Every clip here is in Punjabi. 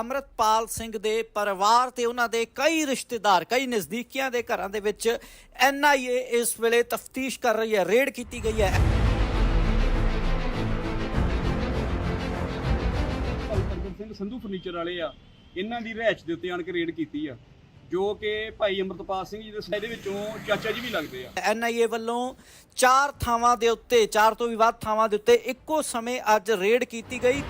ਅਮਰਤਪਾਲ ਸਿੰਘ ਦੇ ਪਰਿਵਾਰ ਤੇ ਉਹਨਾਂ ਦੇ ਕਈ ਰਿਸ਼ਤੇਦਾਰ ਕਈ ਨਜ਼ਦੀਕੀਆਂ ਦੇ ਘਰਾਂ ਦੇ ਵਿੱਚ ਐਨਆਈਏ ਇਸ ਵੇਲੇ ਤਫਤੀਸ਼ ਕਰ ਰਹੀ ਹੈ ਰੇਡ ਕੀਤੀ ਗਈ ਹੈ। ਸੰਧੂ ਫਰਨੀਚਰ ਵਾਲੇ ਆ ਇਹਨਾਂ ਦੀ ਰਹਿائش ਦੇ ਉੱਤੇ ਆਣ ਕੇ ਰੇਡ ਕੀਤੀ ਆ ਜੋ ਕਿ ਭਾਈ ਅਮਰਤਪਾਲ ਸਿੰਘ ਜੀ ਦੇ ਸਾਇਦੇ ਵਿੱਚੋਂ ਚਾਚਾ ਜੀ ਵੀ ਲੱਗਦੇ ਆ। ਐਨ ਆਈ ਏ ਵੱਲੋਂ ਚਾਰ ਥਾਵਾਂ ਦੇ ਉੱਤੇ ਚਾਰ ਤੋਂ ਵੀ ਵੱਧ ਥਾਵਾਂ ਦੇ ਉੱਤੇ ਇੱਕੋ ਸਮੇਂ ਅੱਜ ਰੇਡ ਕੀਤੀ ਗਈ।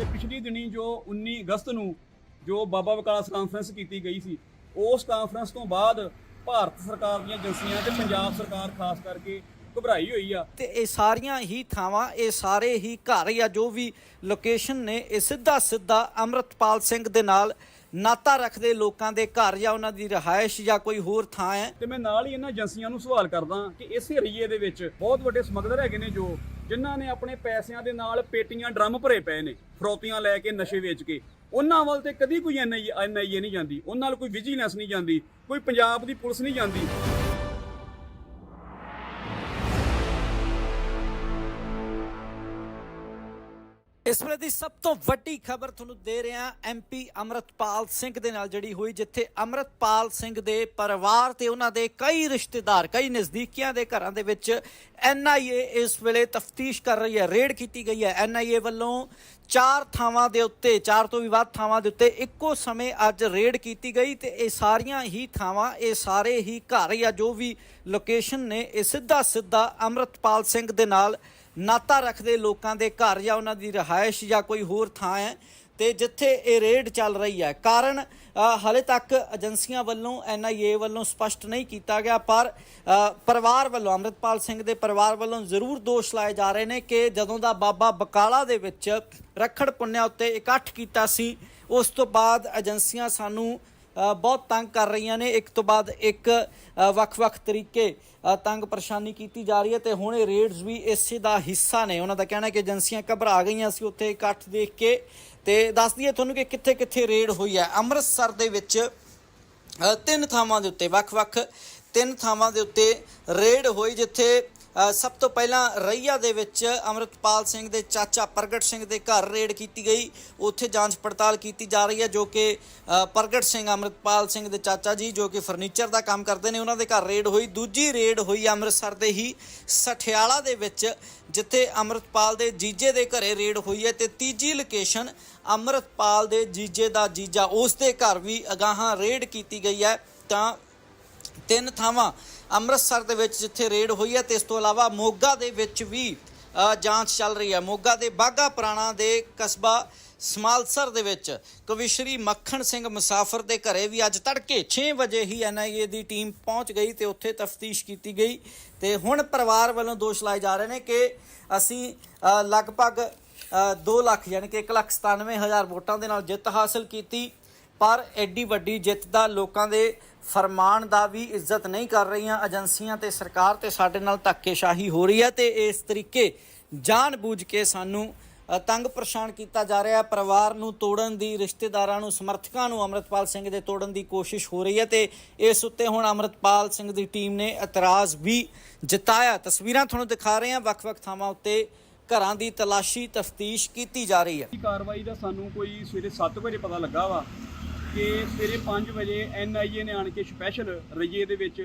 ਤੇ ਪਿਛਲੀ ਦਿਨੀ ਜੋ 19 ਅਗਸਤ ਨੂੰ ਜੋ ਬਾਬਾ ਵਿਕਾਸ ਕਾਨਫਰੰਸ ਕੀਤੀ ਗਈ ਸੀ ਉਸ ਕਾਨਫਰੰਸ ਤੋਂ ਬਾਅਦ ਭਾਰਤ ਸਰਕਾਰ ਦੀਆਂ ਏਜੰਸੀਆਂ ਤੇ ਪੰਜਾਬ ਸਰਕਾਰ ਖਾਸ ਕਰਕੇ ਘਬਰਾਈ ਹੋਈ ਆ। ਤੇ ਇਹ ਸਾਰੀਆਂ ਹੀ ਥਾਵਾਂ ਇਹ ਸਾਰੇ ਹੀ ਘਰ ਜਾਂ ਜੋ ਵੀ ਲੋਕੇਸ਼ਨ ਨੇ ਇਹ ਸਿੱਧਾ ਸਿੱਧਾ ਅਮਰਤਪਾਲ ਸਿੰਘ ਦੇ ਨਾਲ ਨਾਤਾ ਰੱਖਦੇ ਲੋਕਾਂ ਦੇ ਘਰ ਜਾਂ ਉਹਨਾਂ ਦੀ ਰਿਹਾਇਸ਼ ਜਾਂ ਕੋਈ ਹੋਰ ਥਾਂ ਹੈ। ਤੇ ਮੈਂ ਨਾਲ ਹੀ ਇਹਨਾਂ ਏਜੰਸੀਆਂ ਨੂੰ ਸਵਾਲ ਕਰਦਾ ਕਿ ਇਸੇ ਏਰੀਏ ਦੇ ਵਿੱਚ ਬਹੁਤ ਵੱਡੇ ਸਮਗਲਰ ਹੈਗੇ ਨੇ ਜੋ ਜਿਨ੍ਹਾਂ ਨੇ ਆਪਣੇ ਪੈਸਿਆਂ ਦੇ ਨਾਲ ਪੇਟੀਆਂ ਡਰਮ ਭਰੇ ਪਏ ਨੇ, ਫਰੋਤੀਆਂ ਲੈ ਕੇ ਨਸ਼ੇ ਵੇਚ ਕੇ। ਉਹਨਾਂ ਵੱਲ ਤੇ ਕਦੀ ਕੋਈ ਐਨਆਈਏ ਐਨਆਈਏ ਨਹੀਂ ਜਾਂਦੀ। ਉਹਨਾਂ ਨਾਲ ਕੋਈ ਵਿਜੀਲੈਂਸ ਨਹੀਂ ਜਾਂਦੀ, ਕੋਈ ਪੰਜਾਬ ਦੀ ਪੁਲਿਸ ਨਹੀਂ ਜਾਂਦੀ। ਇਸ ਵੇਲੇ ਦੀ ਸਭ ਤੋਂ ਵੱਡੀ ਖਬਰ ਤੁਹਾਨੂੰ ਦੇ ਰਿਹਾ ਐਮਪੀ ਅਮਰਤਪਾਲ ਸਿੰਘ ਦੇ ਨਾਲ ਜਿਹੜੀ ਹੋਈ, ਜਿੱਥੇ ਅਮਰਤਪਾਲ ਸਿੰਘ ਦੇ ਪਰਿਵਾਰ ਤੇ ਉਹਨਾਂ ਦੇ ਕਈ ਰਿਸ਼ਤੇਦਾਰ, ਕਈ ਨਜ਼ਦੀਕੀਆਂ ਦੇ ਘਰਾਂ ਦੇ ਵਿੱਚ ਐਨਆਈਏ ਇਸ ਵੇਲੇ ਤਫਤੀਸ਼ ਕਰ ਰਹੀ ਹੈ, ਰੇਡ ਕੀਤੀ ਗਈ ਹੈ। ਐਨਆਈਏ ਵੱਲੋਂ ਚਾਰ ਥਾਵਾਂ ਦੇ ਉੱਤੇ, ਚਾਰ ਤੋਂ ਵੀ ਵੱਧ ਥਾਵਾਂ ਦੇ ਉੱਤੇ ਇੱਕੋ ਸਮੇਂ ਅੱਜ ਰੇਡ ਕੀਤੀ ਗਈ ਤੇ ਇਹ ਸਾਰੀਆਂ ਹੀ ਥਾਵਾਂ, ਇਹ ਸਾਰੇ ਹੀ ਘਰ ਜਾਂ ਜੋ ਵੀ ਲੋਕੇਸ਼ਨ ਨੇ, ਇਹ ਸਿੱਧਾ ਸਿੱਧਾ ਅਮਰਤਪਾਲ ਸਿੰਘ ਦੇ ਨਾਲ ਨਾਤਾ ਰੱਖਦੇ ਲੋਕਾਂ ਦੇ ਘਰ ਜਾਂ ਉਹਨਾਂ ਦੀ ਰਿਹਾਇਸ਼ ਜਾਂ ਕੋਈ ਹੋਰ ਥਾਂ ਹੈ। ਤੇ ਜਿੱਥੇ ਇਹ ਰੇਡ ਚੱਲ ਰਹੀ ਹੈ। ਕਾਰਨ ਅ, ਹਾਲੇ ਤੱਕ ਏਜੰਸੀਆਂ ਵੱਲੋਂ ਐਨਆਈਏ ਵੱਲੋਂ ਸਪਸ਼ਟ ਨਹੀਂ ਕੀਤਾ ਗਿਆ ਪਰ ਪਰਿਵਾਰ ਵੱਲੋਂ ਅੰਮ੍ਰਿਤਪਾਲ ਸਿੰਘ ਦੇ ਪਰਿਵਾਰ ਵੱਲੋਂ ਜ਼ਰੂਰ ਦੋਸ਼ ਲਾਏ ਜਾ ਰਹੇ ਨੇ ਕਿ ਜਦੋਂ ਦਾ ਬਾਬਾ ਬਕਾਲਾ ਦੇ ਵਿੱਚ ਰੱਖੜ ਪੁੰਨਿਆ ਉੱਤੇ ਇਕੱਠ ਕੀਤਾ ਸੀ ਉਸ ਤੋਂ ਬਾਅਦ ਏਜੰਸੀਆਂ ਸਾਨੂੰ ਬਹੁਤ ਤੰਗ ਕਰ ਰਹੀਆਂ ਨੇ। ਇੱਕ ਤੋਂ ਬਾਅਦ ਇੱਕ ਵੱਖ-ਵੱਖ ਤਰੀਕੇ ਤੰਗ ਪਰੇਸ਼ਾਨੀ ਕੀਤੀ ਜਾ ਰਹੀ ਹੈ ਤੇ ਹੁਣ ਇਹ ਰੇਡਸ ਵੀ ਇਸੇ ਦਾ ਹਿੱਸਾ ਨੇ। ਉਹਨਾਂ ਦਾ ਕਹਿਣਾ ਹੈ ਕਿ ਏਜੰਸੀਆਂ ਘਬਰਾ ਗਈਆਂ ਸੀ ਉੱਥੇ ਇਕੱਠ ਦੇਖ ਕੇ। ਤੇ ਦੱਸ ਦਈਏ ਤੁਹਾਨੂੰ ਕਿ ਕਿੱਥੇ-ਕਿੱਥੇ ਰੇਡ ਹੋਈ ਹੈ। ਅੰਮ੍ਰਿਤਸਰ ਦੇ ਵਿੱਚ ਤਿੰਨ ਥਾਵਾਂ ਦੇ ਉੱਤੇ, ਵੱਖ-ਵੱਖ ਤਿੰਨ ਥਾਵਾਂ ਦੇ ਉੱਤੇ ਰੇਡ ਹੋਈ, ਜਿੱਥੇ ਸਭ ਤੋਂ ਪਹਿਲਾਂ ਰਈਆ ਦੇ ਵਿੱਚ ਅਮਰਤਪਾਲ ਸਿੰਘ ਦੇ ਚਾਚਾ ਪ੍ਰਗਟ ਸਿੰਘ ਦੇ ਘਰ ਰੇਡ ਕੀਤੀ ਗਈ। ਉੱਥੇ ਜਾਂਚ ਪੜਤਾਲ ਕੀਤੀ ਜਾ ਰਹੀ ਹੈ ਜੋ ਕਿ ਪ੍ਰਗਟ ਸਿੰਘ, ਅਮਰਤਪਾਲ ਸਿੰਘ ਦੇ ਚਾਚਾ ਜੀ ਜੋ ਕਿ ਫਰਨੀਚਰ ਦਾ ਕੰਮ ਕਰਦੇ ਨੇ, ਉਹਨਾਂ ਦੇ ਘਰ ਰੇਡ ਹੋਈ। ਦੂਜੀ ਰੇਡ ਹੋਈ ਅੰਮ੍ਰਿਤਸਰ ਦੇ ਹੀ ਸਠਿਆਲਾ ਦੇ ਵਿੱਚ, ਜਿੱਥੇ ਅਮਰਤਪਾਲ ਦੇ ਜੀਜੇ ਦੇ ਘਰੇ ਰੇਡ ਹੋਈ ਹੈ ਤੇ ਤੀਜੀ ਲੋਕੇਸ਼ਨ ਅਮਰਤਪਾਲ ਦੇ ਜੀਜੇ ਦਾ ਜੀਜਾ, ਉਸ ਦੇ ਘਰ ਵੀ ਅਗਾਹਾਂ ਰੇਡ ਕੀਤੀ ਗਈ ਹੈ। ਤਾਂ ਤਿੰਨ ਥਾਵਾਂ ਅੰਮ੍ਰਿਤਸਰ ਦੇ ਵਿੱਚ ਜਿੱਥੇ ਰੇਡ ਹੋਈ ਹੈ ਤੇ ਇਸ ਤੋਂ ਇਲਾਵਾ ਮੋਗਾ ਦੇ ਵਿੱਚ ਵੀ ਜਾਂਚ ਚੱਲ ਰਹੀ ਹੈ। ਮੋਗਾ ਦੇ ਬਾਗਾ ਪੁਰਾਣਾ ਦੇ ਕਸਬਾ ਸਮਾਲਸਰ ਦੇ ਵਿੱਚ ਕਵਿਸ਼ਰੀ ਮੱਖਣ ਸਿੰਘ ਮੁਸਾਫਰ ਦੇ ਘਰੇ ਵੀ ਅੱਜ ਤੜਕੇ 6 ਵਜੇ ਹੀ ਐਨਆਈਏ ਦੀ ਟੀਮ ਪਹੁੰਚ ਗਈ ਤੇ ਉੱਥੇ ਤਫਤੀਸ਼ ਕੀਤੀ ਗਈ ਤੇ ਹੁਣ ਪਰਿਵਾਰ ਵੱਲੋਂ ਦੋਸ਼ ਲਾਏ ਜਾ ਰਹੇ ਨੇ ਕਿ ਅਸੀਂ ਲਗਭਗ 2 ਲੱਖ, ਯਾਨੀ ਕਿ 1 ਲੱਖ 97 ਹਜ਼ਾਰ ਵੋਟਾਂ ਦੇ ਨਾਲ ਜਿੱਤ ਹਾਸਲ ਕੀਤੀ। ਪਰ ਐਡੀ ਵੱਡੀ ਜਿੱਤ ਦਾ ਲੋਕਾਂ ਦੇ ਫਰਮਾਨ ਦਾ ਵੀ ਇੱਜ਼ਤ ਨਹੀਂ ਕਰ ਰਹੀਆਂ ਏਜੰਸੀਆਂ ਤੇ ਸਰਕਾਰ ਤੇ ਸਾਡੇ ਨਾਲ ਧੱਕੇਸ਼ਾਹੀ ਹੋ ਰਹੀ ਹੈ ਤੇ ਇਸ ਤਰੀਕੇ ਜਾਣਬੁੱਝ ਕੇ ਸਾਨੂੰ ਤੰਗ ਪਰੇਸ਼ਾਨ ਕੀਤਾ ਜਾ ਰਿਹਾ ਹੈ। ਪਰਿਵਾਰ ਨੂੰ ਤੋੜਨ ਦੀ, ਰਿਸ਼ਤੇਦਾਰਾਂ ਨੂੰ, ਸਮਰਥਕਾਂ ਨੂੰ ਅਮਰਤਪਾਲ ਸਿੰਘ ਦੇ ਤੋੜਨ ਦੀ ਕੋਸ਼ਿਸ਼ ਹੋ ਰਹੀ ਹੈ ਤੇ ਇਸ ਉੱਤੇ ਹੁਣ ਅਮਰਤਪਾਲ ਸਿੰਘ ਦੀ ਟੀਮ ਨੇ ਇਤਰਾਜ਼ ਵੀ ਜਤਾਇਆ। ਤਸਵੀਰਾਂ ਤੁਹਾਨੂੰ ਦਿਖਾ ਰਹੇ ਹਾਂ। ਵੱਖ-ਵੱਖ ਥਾਵਾਂ ਉੱਤੇ ਘਰਾਂ ਦੀ ਤਲਾਸ਼ੀ ਤਫਤੀਸ਼ ਕੀਤੀ ਜਾ ਰਹੀ ਹੈ। ਕਾਰਵਾਈ ਦਾ ਸਾਨੂੰ ਕੋਈ ਸਵੇਰੇ 7 ਵਜੇ ਪਤਾ ਲੱਗਾ ਵਾ ਕਿ ਸਵੇਰੇ 5 ਵਜੇ ਐੱਨ ਆਈ ਏ ਨੇ ਆਣ ਕੇ ਸਪੈਸ਼ਲ ਰਈਏ ਦੇ ਵਿੱਚ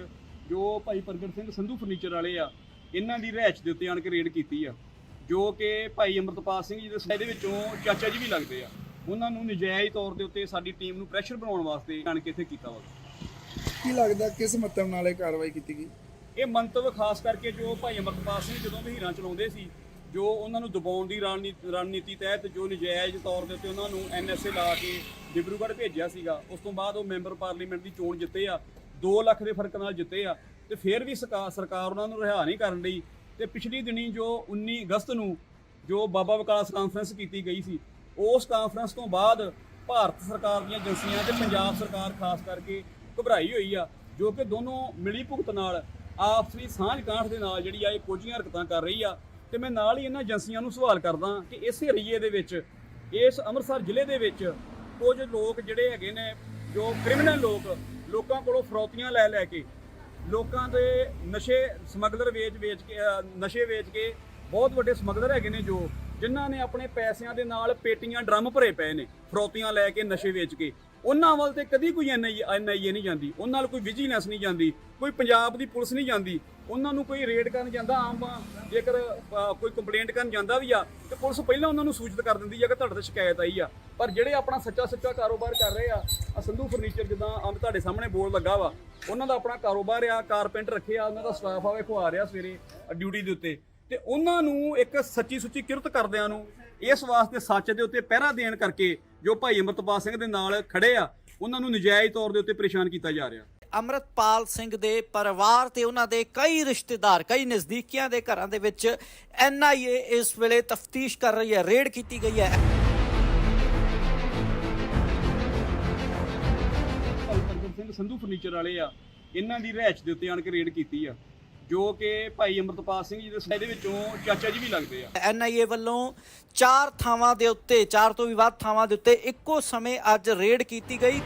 ਜੋ ਭਾਈ ਪ੍ਰਗਟ ਸਿੰਘ ਸੰਧੂ ਫਰਨੀਚਰ ਵਾਲੇ ਆ ਇਹਨਾਂ ਦੀ ਰਹਿਚ ਦੇ ਉੱਤੇ ਆਣ ਕੇ ਰੇਡ ਕੀਤੀ ਆ। ਜੋ ਕਿ ਭਾਈ ਅਮਰਤਪਾਲ ਸਿੰਘ ਜੀ ਦੇ ਸਾਇਦੇ ਵਿੱਚੋਂ ਚਾਚਾ ਜੀ ਵੀ ਲੱਗਦੇ ਆ। ਉਹਨਾਂ ਨੂੰ ਨਜਾਇਜ਼ ਤੌਰ ਦੇ ਉੱਤੇ ਸਾਡੀ ਟੀਮ ਨੂੰ ਪ੍ਰੈਸ਼ਰ ਬਣਾਉਣ ਵਾਸਤੇ ਆਣ ਕੇ ਇੱਥੇ ਕੀਤਾ ਵਾ। ਕੀ ਲੱਗਦਾ ਕਿਸ ਮਤਲਬ ਨਾਲ ਇਹ ਕਾਰਵਾਈ ਕੀਤੀ ਗਈ? ਇਹ ਮੰਤਵ ਖਾਸ ਕਰਕੇ ਜੋ ਭਾਈ ਅਮਰਤਪਾਲ ਸਿੰਘ ਜਦੋਂ ਵੀ ਹੀਰਾਂ ਚਲਾਉਂਦੇ ਸੀ ਜੋ ਉਹਨਾਂ ਨੂੰ ਦਬਾਉਣ ਦੀ ਰਣਨੀ- ਰਣਨੀਤੀ ਤਹਿਤ ਜੋ ਨਜਾਇਜ਼ ਤੌਰ ਦੇ ਉੱਤੇ ਉਹਨਾਂ ਨੂੰ ਐਨਐਸਏ ਲਾ ਕੇ ਡਿਬਰੂਗੜ੍ਹ ਭੇਜਿਆ ਸੀਗਾ, ਉਸ ਤੋਂ ਬਾਅਦ ਉਹ ਮੈਂਬਰ ਪਾਰਲੀਮੈਂਟ ਦੀ ਚੋਣ ਜਿੱਤੇ ਆ 2 ਲੱਖ ਦੇ ਫ਼ਰਕ ਨਾਲ ਜਿੱਤੇ ਆ, ਤੇ ਫਿਰ ਵੀ ਸਰਕਾਰ ਸਰਕਾਰ ਉਹਨਾਂ ਨੂੰ ਰਿਹਾ ਨਹੀਂ ਕਰਨ ਲਈ ਤੇ ਪਿਛਲੀ ਦਿਨੀ ਜੋ 19 ਅਗਸਤ ਨੂੰ ਜੋ ਬਾਬਾ ਵਿਕਾਸ ਕਾਨਫਰੰਸ ਕੀਤੀ ਗਈ ਸੀ, ਉਸ ਕਾਨਫਰੰਸ ਤੋਂ ਬਾਅਦ ਭਾਰਤ ਸਰਕਾਰ ਦੀਆਂ ਏਜੰਸੀਆਂ ਤੇ ਪੰਜਾਬ ਸਰਕਾਰ ਖਾਸ ਕਰਕੇ ਘਬਰਾਈ ਹੋਈ ਆ, ਜੋ ਕਿ ਦੋਨੋਂ ਮਿਲੀ ਭੁਗਤ ਨਾਲ ਆਪਸੀ ਸਾਂਝ ਗਾਂਠ ਦੇ ਨਾਲ ਜਿਹੜੀ ਆ ਇਹ ਕੋਝੀਆਂ ਹਰਕਤਾਂ ਕਰ ਰਹੀ ਆ ਤੇ ਮੈਂ ਨਾਲ ਹੀ ਇਹਨਾਂ ਏਜੰਸੀਆਂ ਨੂੰ ਸਵਾਲ ਕਰਦਾ ਕਿ ਇਸੇ ਏਰੀਏ ਦੇ ਵਿੱਚ, ਇਸ ਅੰਮ੍ਰਿਤਸਰ ਜ਼ਿਲ੍ਹੇ ਦੇ ਵਿੱਚ ਕੁਝ ਲੋਕ ਜਿਹੜੇ ਹੈਗੇ ਨੇ, ਜੋ ਕ੍ਰਿਮੀਨਲ ਲੋਕ, ਲੋਕਾਂ ਕੋਲੋਂ ਫਰੌਤੀਆਂ ਲੈ ਲੈ ਕੇ, ਲੋਕਾਂ ਦੇ ਨਸ਼ੇ ਸਮਗਲਰ ਵੇਚ ਵੇਚ ਕੇ ਨਸ਼ੇ ਵੇਚ ਕੇ ਬਹੁਤ ਵੱਡੇ ਸਮਗਲਰ ਹੈਗੇ ਨੇ ਜੋ, ਜਿਨ੍ਹਾਂ ਨੇ ਆਪਣੇ ਪੈਸਿਆਂ ਦੇ ਨਾਲ ਪੇਟੀਆਂ ਡਰਮ ਭਰੇ ਪਏ ਨੇ, ਫਰੋਤੀਆਂ ਲੈ ਕੇ, ਨਸ਼ੇ ਵੇਚ ਕੇ। ਉਹਨਾਂ ਵੱਲ ਤੇ ਕਦੀ ਕੋਈ ਐਨਆਈ ਐਨਆਈਏ ਨਹੀਂ ਜਾਂਦੀ। ਉਹਨਾਂ ਨਾਲ ਕੋਈ ਵਿਜੀਲੈਂਸ ਨਹੀਂ ਜਾਂਦੀ, ਕੋਈ ਪੰਜਾਬ ਦੀ ਪੁਲਿਸ ਨਹੀਂ ਜਾਂਦੀ। ਉਹਨਾਂ ਨੂੰ ਕੋਈ ਰੇਡ ਕਰਨ ਜਾਂਦਾ ਆਮ, ਜੇਕਰ ਕੋਈ ਕੰਪਲੇਂਟ ਕਰਨ ਜਾਂਦਾ ਵੀ ਆ, ਤੇ ਪੁਲਿਸ ਪਹਿਲਾਂ ਉਹਨਾਂ ਨੂੰ ਸੂਚਿਤ ਕਰ ਦਿੰਦੀ ਆ ਕਿ ਤੁਹਾਡੇ ਤੇ ਸ਼ਿਕਾਇਤ ਆਈ ਆ। ਪਰ ਜਿਹੜੇ ਆਪਣਾ ਸੱਚਾ ਸੱਚਾ ਕਾਰੋਬਾਰ ਕਰ ਰਹੇ ਆ ਆ ਸੰਧੂ ਫਰਨੀਚਰ ਜਿੱਦਾਂ ਆਮ ਤੁਹਾਡੇ ਸਾਹਮਣੇ ਬੋਰਡ ਲੱਗਾ ਵਾ, ਉਹਨਾਂ ਦਾ ਆਪਣਾ ਕਾਰੋਬਾਰ ਆ ਕਾਰਪੈਂਟਰ ਆ ਉਹਨਾਂ ਦਾ ਸਟਾਫ ਆ, ਵੇਖੋ ਆ ਰਿਹਾ ਸਵੇਰੇ ਡਿਊਟੀ ਦੇ ਉੱਤੇ। ਤੇ ਉਹਨਾਂ ਨੂੰ ਇੱਕ ਸੱਚੀ ਸੁੱਚੀ ਕਿਰਤ ਕਰਦਿਆਂ ਨੂੰ ਇਸ ਵਾਸਤੇ ਸੱਚ ਦੇ ਉੱਤੇ ਪਹਿਰਾ ਦੇਣ ਕਰਕੇ ਜੋ ਭਾਈ ਅਮਰਤਪਾਲ ਸਿੰਘ ਦੇ ਨਾਲ ਖੜੇ ਆ ਉਹਨਾਂ ਨੂੰ ਨਜਾਇਜ਼ ਤੌਰ ਦੇ ਉੱਤੇ ਪਰੇਸ਼ਾਨ ਕੀਤਾ ਜਾ ਰਿਹਾ। ਅਮਰਤਪਾਲ ਸਿੰਘ ਦੇ ਪਰਿਵਾਰ ਤੇ ਉਹਨਾਂ ਦੇ ਕਈ ਰਿਸ਼ਤੇਦਾਰ ਕਈ ਨਜ਼ਦੀਕੀਆਂ ਦੇ ਘਰਾਂ ਦੇ ਵਿੱਚ ਐਨਆਈਏ ਇਸ ਵੇਲੇ ਤਫਤੀਸ਼ ਕਰ ਰਹੀ ਹੈ ਰੇਡ ਕੀਤੀ ਗਈ ਹੈ। ਸੰਧੂ ਫਰਨੀਚਰ ਵਾਲੇ ਆ ਇਹਨਾਂ ਦੀ ਰਹਿਚ ਦੇ ਉੱਤੇ ਆਣ ਕੇ ਰੇਡ ਕੀਤੀ ਆ। ਜੋ ਕਿ ਭਾਈ ਅਮਰਤਪਾਲ ਸਿੰਘ ਜੀ ਦੇ ਇਹਦੇ ਵਿੱਚੋਂ ਚਾਚਾ ਜੀ ਵੀ ਲੱਗਦੇ ਆ। ਐਨਆਈਏ ਵੱਲੋਂ ਚਾਰ ਥਾਵਾਂ ਦੇ ਉੱਤੇ ਚਾਰ ਤੋਂ ਵੀ ਵੱਧ ਥਾਵਾਂ ਦੇ ਉੱਤੇ ਇੱਕੋ ਸਮੇਂ ਅੱਜ ਰੇਡ ਕੀਤੀ ਗਈ।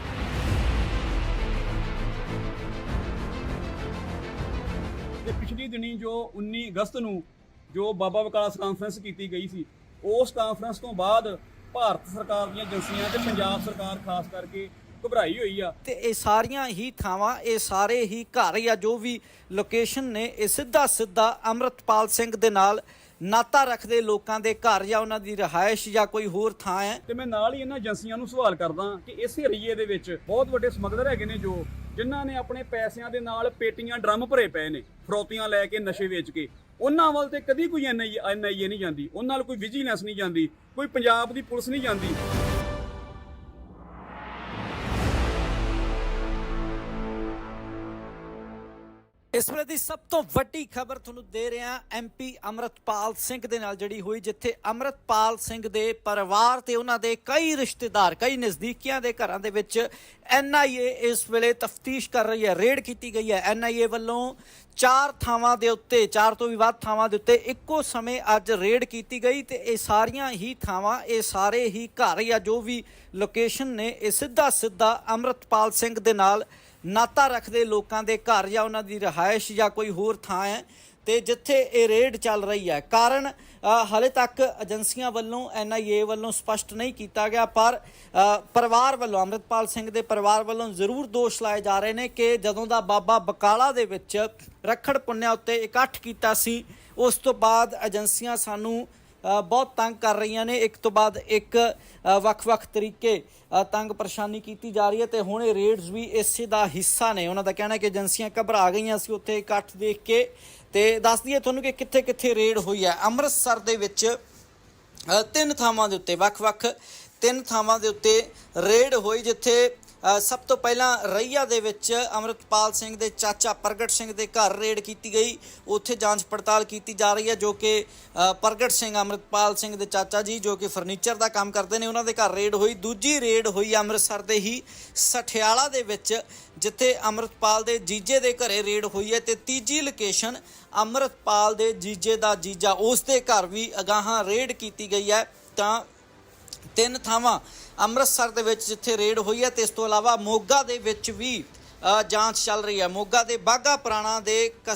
ਤੇ ਪਿਛਲੀ ਦਿਨੀ ਜੋ 19 ਅਗਸਤ ਨੂੰ ਜੋ ਬਾਬਾ ਵਿਕਾਸ ਕਾਨਫਰੰਸ ਕੀਤੀ ਗਈ ਸੀ ਉਸ ਕਾਨਫਰੰਸ ਤੋਂ ਬਾਅਦ ਭਾਰਤ ਸਰਕਾਰ ਦੀਆਂ ਏਜੰਸੀਆਂ ਤੇ ਪੰਜਾਬ ਸਰਕਾਰ ਖਾਸ ਕਰਕੇ ਘਬਰਾਈ ਹੋਈ ਆ। ਤੇ ਇਹ ਸਾਰੀਆਂ ਹੀ ਥਾਵਾਂ ਇਹ ਸਾਰੇ ਹੀ ਘਰ ਜਾਂ ਜੋ ਵੀ ਲੋਕੇਸ਼ਨ ਨੇ ਇਹ ਸਿੱਧਾ ਸਿੱਧਾ ਅਮਰਤਪਾਲ ਸਿੰਘ ਦੇ ਨਾਲ ਨਾਤਾ ਰੱਖਦੇ ਲੋਕਾਂ ਦੇ ਘਰ ਜਾਂ ਉਹਨਾਂ ਦੀ ਰਹਾਇਸ਼ ਜਾਂ ਕੋਈ ਹੋਰ ਥਾਂ ਹੈ। ਤੇ ਮੈਂ ਨਾਲ ਹੀ ਇਹਨਾਂ ਏਜੰਸੀਆਂ ਨੂੰ ਸਵਾਲ ਕਰਦਾ ਕਿ ਇਸੇ ਏਰੀਏ ਦੇ ਵਿੱਚ ਬਹੁਤ ਵੱਡੇ ਸਮਗਲਰ ਹੈਗੇ ਨੇ ਜੋ ਜਿਨ੍ਹਾਂ ਨੇ ਆਪਣੇ ਪੈਸਿਆਂ ਦੇ ਨਾਲ ਪੇਟੀਆਂ ਡਰਮ ਭਰੇ ਪਏ ਨੇ ਫਰੋਤੀਆਂ ਲੈ ਕੇ ਨਸ਼ੇ ਵੇਚ ਕੇ। ਉਹਨਾਂ ਵੱਲ ਤੇ ਕਦੀ ਕੋਈ ਐਨਆਈ ਐਨਆਈਏ ਨਹੀਂ ਜਾਂਦੀ। ਉਹਨਾਂ ਨਾਲ ਕੋਈ ਵਿਜੀਲੈਂਸ ਨਹੀਂ ਜਾਂਦੀ ਕੋਈ ਪੰਜਾਬ ਦੀ ਪੁਲਿਸ ਨਹੀਂ ਜਾਂਦੀ। ਇਸ ਵੇਲੇ ਦੀ ਸਭ ਤੋਂ ਵੱਡੀ ਖਬਰ ਤੁਹਾਨੂੰ ਦੇ ਰਿਹਾ ਐਮਪੀ ਅਮਰਤਪਾਲ ਸਿੰਘ ਦੇ ਨਾਲ ਜਿਹੜੀ ਹੋਈ, ਜਿੱਥੇ ਅਮਰਤਪਾਲ ਸਿੰਘ ਦੇ ਪਰਿਵਾਰ ਤੇ ਉਹਨਾਂ ਦੇ ਕਈ ਰਿਸ਼ਤੇਦਾਰ, ਕਈ ਨਜ਼ਦੀਕੀਆਂ ਦੇ ਘਰਾਂ ਦੇ ਵਿੱਚ ਐਨਆਈਏ ਇਸ ਵੇਲੇ ਤਫਤੀਸ਼ ਕਰ ਰਹੀ ਹੈ, ਰੇਡ ਕੀਤੀ ਗਈ ਹੈ। ਐਨਆਈਏ ਵੱਲੋਂ ਚਾਰ ਥਾਵਾਂ ਦੇ ਉੱਤੇ, ਚਾਰ ਤੋਂ ਵੀ ਵੱਧ ਥਾਵਾਂ ਦੇ ਉੱਤੇ ਇੱਕੋ ਸਮੇਂ ਅੱਜ ਰੇਡ ਕੀਤੀ ਗਈ ਤੇ ਇਹ ਸਾਰੀਆਂ ਹੀ ਥਾਵਾਂ, ਇਹ ਸਾਰੇ ਹੀ ਘਰ ਜਾਂ ਜੋ ਵੀ ਲੋਕੇਸ਼ਨ ਨੇ, ਇਹ ਸਿੱਧਾ ਸਿੱਧਾ ਅਮਰਤਪਾਲ ਸਿੰਘ ਦੇ ਨਾਲ ਨਾਤਾ ਰੱਖਦੇ ਲੋਕਾਂ ਦੇ ਘਰ ਜਾਂ ਉਹਨਾਂ ਦੀ ਰਹਾਇਸ਼ ਜਾਂ ਕੋਈ ਹੋਰ ਥਾਂ ਹੈ। ਤੇ ਜਿੱਥੇ ਇਹ ਰੇਡ ਚੱਲ ਰਹੀ ਹੈ। ਕਾਰਨ ਅ, ਹਾਲੇ ਤੱਕ ਏਜੰਸੀਆਂ ਵੱਲੋਂ ਐਨਆਈਏ ਵੱਲੋਂ ਸਪਸ਼ਟ ਨਹੀਂ ਕੀਤਾ ਗਿਆ ਪਰ ਪਰਿਵਾਰ ਵੱਲੋਂ ਅੰਮ੍ਰਿਤਪਾਲ ਸਿੰਘ ਦੇ ਪਰਿਵਾਰ ਵੱਲੋਂ ਜ਼ਰੂਰ ਦੋਸ਼ ਲਾਏ ਜਾ ਰਹੇ ਨੇ ਕਿ ਜਦੋਂ ਦਾ ਬਾਬਾ ਬਕਾਲਾ ਦੇ ਵਿੱਚ ਰੱਖੜ ਪੁੰਨਿਆ ਉੱਤੇ ਇਕੱਠ ਕੀਤਾ ਸੀ ਉਸ ਤੋਂ ਬਾਅਦ ਏਜੰਸੀਆਂ ਸਾਨੂੰ ਬਹੁਤ ਤੰਗ ਕਰ ਰਹੀਆਂ ਨੇ। ਇੱਕ ਤੋਂ ਬਾਅਦ ਇੱਕ ਵੱਖ-ਵੱਖ ਤਰੀਕੇ ਤੰਗ ਪਰੇਸ਼ਾਨੀ ਕੀਤੀ ਜਾ ਰਹੀ ਹੈ ਤੇ ਹੁਣ ਇਹ ਰੇਡਸ ਵੀ ਇਸੇ ਦਾ ਹਿੱਸਾ ਨੇ। ਉਹਨਾਂ ਦਾ ਕਹਿਣਾ ਹੈ ਕਿ ਏਜੰਸੀਆਂ ਘਬਰਾ ਗਈਆਂ ਸੀ ਉੱਥੇ ਇਕੱਠ ਦੇਖ ਕੇ ਤੇ ਦੱਸ ਦਈਏ ਤੁਹਾਨੂੰ ਕਿ ਕਿੱਥੇ-ਕਿੱਥੇ ਰੇਡ ਹੋਈ ਹੈ। ਅੰਮ੍ਰਿਤਸਰ ਦੇ ਵਿੱਚ ਤਿੰਨ ਥਾਵਾਂ ਦੇ ਉੱਤੇ, ਵੱਖ-ਵੱਖ ਤਿੰਨ ਥਾਵਾਂ ਦੇ ਉੱਤੇ ਰੇਡ ਹੋਈ, ਜਿੱਥੇ ਸਭ ਤੋਂ ਪਹਿਲਾਂ ਰਈਆ ਦੇ ਵਿੱਚ ਅਮਰਤਪਾਲ ਸਿੰਘ ਦੇ ਚਾਚਾ ਪ੍ਰਗਟ ਸਿੰਘ ਦੇ ਘਰ ਰੇਡ ਕੀਤੀ ਗਈ। ਉੱਥੇ ਜਾਂਚ ਪੜਤਾਲ ਕੀਤੀ ਜਾ ਰਹੀ ਹੈ ਜੋ ਕਿ ਪ੍ਰਗਟ ਸਿੰਘ, ਅਮਰਤਪਾਲ ਸਿੰਘ ਦੇ ਚਾਚਾ ਜੀ ਜੋ ਕਿ ਫਰਨੀਚਰ ਦਾ ਕੰਮ ਕਰਦੇ ਨੇ, ਉਹਨਾਂ ਦੇ ਘਰ ਰੇਡ ਹੋਈ। ਦੂਜੀ ਰੇਡ ਹੋਈ ਅੰਮ੍ਰਿਤਸਰ ਦੇ ਹੀ ਸਠਿਆਲਾ ਦੇ ਵਿੱਚ, ਜਿੱਥੇ ਅਮਰਤਪਾਲ ਦੇ ਜੀਜੇ ਦੇ ਘਰੇ ਰੇਡ ਹੋਈ ਹੈ ਤੇ ਤੀਜੀ ਲੋਕੇਸ਼ਨ ਅਮਰਤਪਾਲ ਦੇ ਜੀਜੇ ਦਾ ਜੀਜਾ ਉਸ ਦੇ ਘਰ ਵੀ ਅਗਾਹਾਂ ਰੇਡ ਕੀਤੀ ਗਈ ਹੈ। ਤਾਂ ਤਿੰਨ ਥਾਵਾਂ ਅੰਮ੍ਰਿਤਸਰ ਦੇ ਵਿੱਚ ਜਿੱਥੇ ਰੇਡ ਹੋਈ ਹੈ ਤੇ ਇਸ ਤੋਂ ਇਲਾਵਾ ਮੋਗਾ ਦੇ ਵਿੱਚ ਵੀ ਅ, ਜਾਂਚ ਚੱਲ ਰਹੀ ਹੈ। ਮੋਗਾ ਦੇ ਬਾਗਾ ਪੁਰਾਣਾ ਦੇ